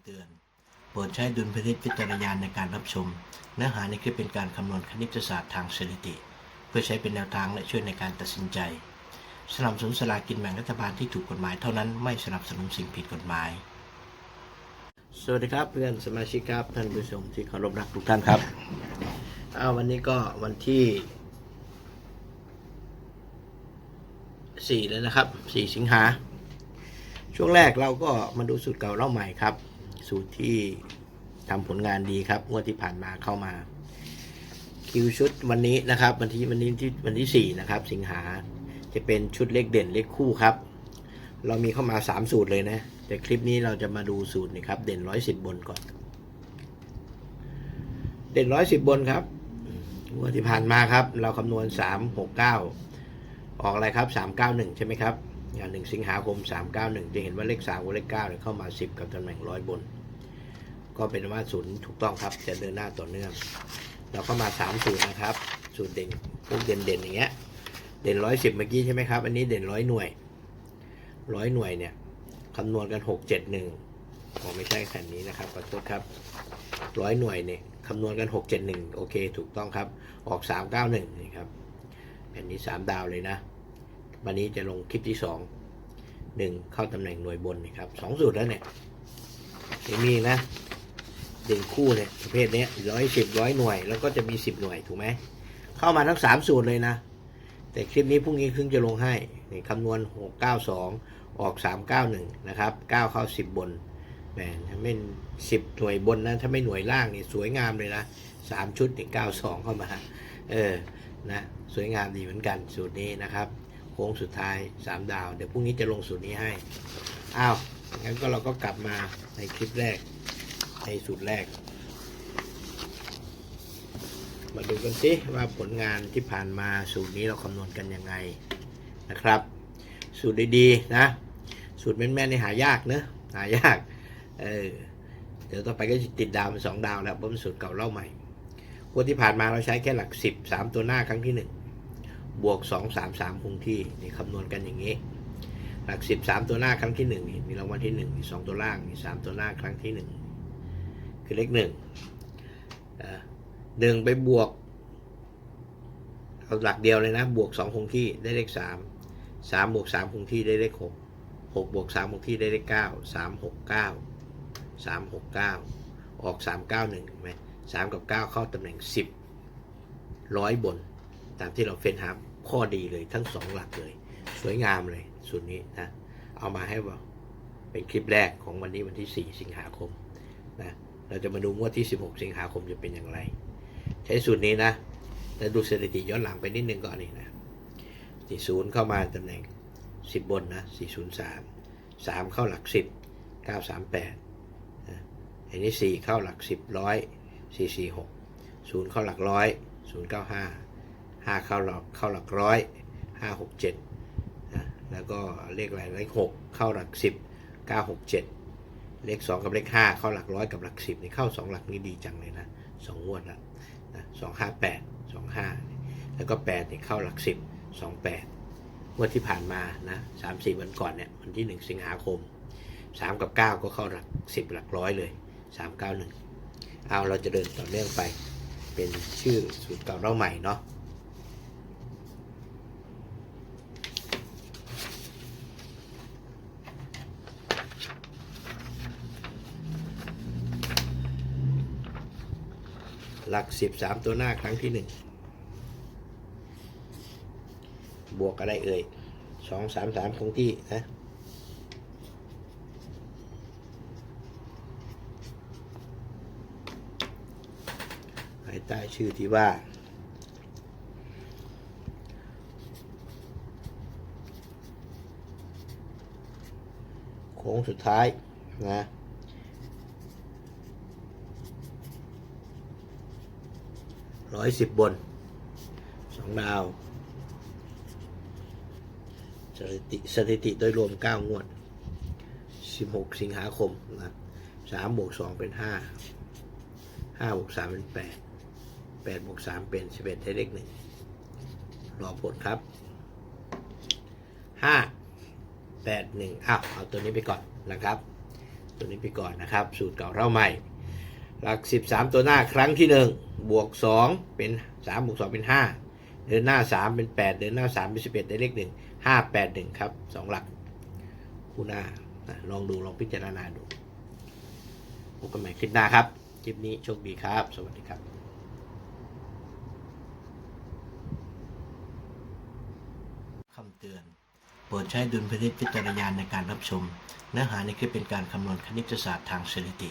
ำเตือน โปรดใช้ดุลพินิจพิจารณญาณในการรับชม เนื้อหาในคลิปเป็นการคำนวณคณิตศาสตร์ทางสถิติ เพื่อใช้เป็นแนวทางและช่วยในการตัดสินใจ สนับสนุนสลากกินแบ่งรัฐบาลที่ถูกกฎหมายเท่านั้นไม่สนับสนุนสิ่งผิดกฎหมาย สวัสดีครับเพื่อนสมาชิกครับท่านผู้ชมที่เคารพรักทุกท่านครับอ้าววันนี้ก็วันที่สี่แล้วนะครับสี่สิงหา ช่วงแรกเราก็มาดูสูตรเก่าเล่าใหม่ครับ สูตรที่ทำผลงานดีครับงวดที่ผ่านมาเข้ามา คิวชุดวันนี้นะครับ วันที่วันนี้ที่วันที่สี่นะครับ สิงหาจะเป็นชุดเลขเด่นเลขคู่ครับ เรามีเข้ามาสามสูตรเลยนะ แต่คลิปนี้เราจะมาดูสูตรนี่ครับ เด่นร้อยสิบบนก่อน เด่นร้อยสิบบนครับงวดที่ผ่านมาครับ เราคำนวณสามหกเก้าออกอะไรครับสามเก้าหนึ่งใช่ไหมครับอย่างหนึ่งสิงหาคมสามเก้าหนึ่งจะเห็นว่าเลขสามกับเลขเก้าเนี่ยเข้ามาสิบกับตำแหน่งร้อยบน ก็เป็นว่าศูนย์ถูกต้องครับจะเดินหน้าต่อเนื่องเราก็มาสามสูตรนะครับ สูตรเด่นพวกเด่นเด่นๆอย่างเงี้ย เด่นร้อยสิบเมื่อกี้ใช่ไหมครับ อันนี้เด่นร้อยหน่วยร้อยหน่วยเนี่ยคำนวณกันหกเจ็ดหนึ่งอ๋อไม่ใช่แผ่นนี้นะครับขอโทษครับร้อยหน่วยเนี่ยคำนวณกันหกเจ็ดหนึ่งโอเค ถูกต้องครับ ออกสามเก้าหนึ่งนี่ครับแผ่นนี้สามดาวเลยนะ วันนี้จะลงคลิปที่สองหนึ่งเข้าตำแหน่งหน่วยบนนี่ครับสองสูตรแล้วเนี่ยมีนะ เด่นคู่เนี่ยประเภทนี้ร้อยสิบร้อยหน่วย แล้วก็จะมีสิบหน่วยถูกไหมเข้ามาทั้งสามสูตรเลยนะ แต่คลิปนี้พรุ่งนี้เพิ่งจะลงให้นี่คำนวณหกเก้าสองออกสามเก้าหนึ่งนะครับเก้าเข้าสิบบนแหมถ้าไม่สิบหน่วยบนนะถ้าไม่หน่วยล่างนี่สวยงามเลยนะสามชุดนี่เก้าสองเข้ามา เออนะสวยงามดีเหมือนกันสูตรนี้นะครับโค้งสุดท้ายสามดาว เดี๋ยวพรุ่งนี้จะลงสูตรนี้ให้อ้าวงั้นก็เราก็กลับมาในคลิปแรก ในสูตรแรก มาดูกันสิว่าผลงานที่ผ่านมาสูตรนี้เราคำนวณกันยังไงนะครับ สูตรดีๆนะ สูตรแม่นๆนี่หายากเนอะหายากเออเดี๋ยวต่อไปก็จะติดดาวเป็นสองดาวแล้วเพราะมันสูตรเก่าเล่าใหม่งวดที่ผ่านมาเราใช้แค่หลักสิบสามตัวหน้าครั้งที่หนึ่งบวกสองสามสามคงที่นี่คำนวณกันอย่างนี้ หลักสิบสามตัวหน้าครั้งที่หนึ่งนี่มีรางวัลที่หนึ่งมีสองตัวล่างมีสามตัวหน้าครั้งที่หนึ่ง คือเลขหนึ่งหนึ่งไปบวกเอาหลักเดียวเลยนะ บวกสองคงที่ได้เลขสามสามบวกสามคงที่ได้เลขหกหกบวกสามคงที่ได้เลขเก้าสามหกเก้าสามหกเก้าออกสามเก้าหนึ่งไหมสามกับเก้าเข้าตำแหน่งสิบร้อยบน ตามที่เราเฟ้นหาข้อดีเลยทั้งสองหลักเลย สวยงามเลยสูตรนี้นะ เอามาให้ว่าเป็นคลิปแรกของวันนี้วันที่ 4 สิงหาคม เราจะมาดูงวดที่ 16 สิงหาคมจะเป็นอย่างไร ใช้สูตรนี้นะแต่ดูสถิติย้อนหลังไปนิดนึงก่อนนี่นะสี่ศูนย์เข้ามาตำแหน่ง 10 บนนะ403 3เข้าหลัก 10 938นะอันนี้ 4 เข้าหลัก 10ร้อย446 0 เข้าหลักร้อย095 5 เข้าหลักเข้าหลักร้อย567นะแล้วก็เลขอะไรเลขหกเข้าหลักสิบ เลขสองกับเลขห้าเข้าหลักร้อยกับหลักสิบนี่เข้าสองหลักนี้ดีจังเลยนะสองงวดล้วนะสองห้าแปดสองห้าแล้วก็แปดนี่ยเข้าหลักสิบสองแปดงวดที่ผ่านมานะสามสี่วันก่อนเนี่ยวันที่หนึ่งสิงหาคมสามกับเก้าก็เข้าหลักสิบหลักร้อยเลยสามเก้าหนึ่งเอาเราจะเดินต่อเนื่องไปเป็นชื่อสูตรเก่าเล่าใหม่เนาะ หลักสิบสามตัวหน้าครั้งที่หนึ่งบวกอะไรเอ่ยสองสามสามคงที่นะภายใต้ชื่อที่ว่า โค้งสุดท้ายนะ ร้อยสิบบนสองดาว สถิติสถิติโดยรวมเก้างวดสิบหกสิงหาคมนะสามบวกสองเป็นห้าห้าบวกสามเป็นแปดแปดบวกสามเป็นสิบเอ็ดได้เลขหนึ่งรอผลครับห้าแปดหนึ่งอ้าวเอาตัวนี้ไปก่อนนะครับ ตัวนี้ไปก่อนนะครับ สูตรเก่าเท่าใหม่ หลัก 13 ตัวหน้าครั้งที่ 1 บวก 2 เป็น 3 บวก 2 เป็น 5 เดินหน้า 3 เป็น 8 เดินหน้า 3 เป็น 11 ได้เลข 1 5 8 1 ครับ 2 หลัก คู่หน้า ลองดู ลองพิจารณาดูพบกันใหม่คลิปหน้าครับ คลิปนี้โชคดีครับ สวัสดีครับคำเตือนโปรดใช้ดุลพินิจพิจารณาในการรับชม เนื้อหาในคลิปเป็นการคำนวณคณิตศาสตร์ทางสถิติ